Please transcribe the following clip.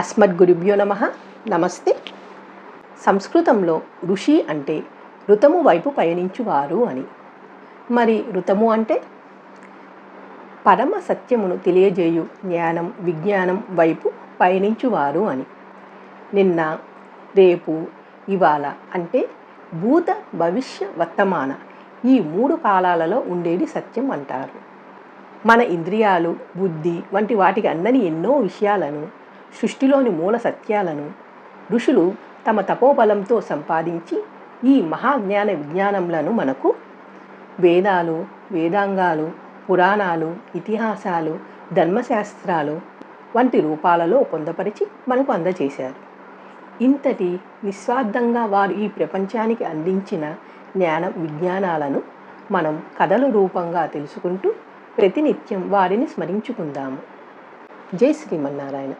అస్మద్గురుభ్యో నమ. నమస్తే. సంస్కృతంలో ఋషి అంటే ఋతము వైపు పయనించువారు అని. మరి ఋతము అంటే? పరమ సత్యమును తెలియజేయు జ్ఞానం విజ్ఞానం వైపు పయనించువారు అని. నిన్న రేపు ఇవాళ అంటే భూత భవిష్య వర్తమాన ఈ మూడు కాలాలలో ఉండేది సత్యం అంటారు. మన ఇంద్రియాలు బుద్ధి వంటి వాటికి అందని ఎన్నో విషయాలను సృష్టిలోని మూల సత్యాలను ఋషులు తమ తపోబలంతో సంపాదించి ఈ మహాజ్ఞాన విజ్ఞానములను మనకు వేదాలు వేదాంగాలు పురాణాలు ఇతిహాసాలు ధర్మశాస్త్రాలు వంటి రూపాలలో పొందపరిచి మనకు అందజేశారు. ఇంతటి నిస్వార్థంగా వారు ఈ ప్రపంచానికి అందించిన జ్ఞాన విజ్ఞానాలను మనం కథల రూపంగా తెలుసుకుంటూ ప్రతినిత్యం వారిని స్మరించుకుందాము. జై శ్రీమన్నారాయణ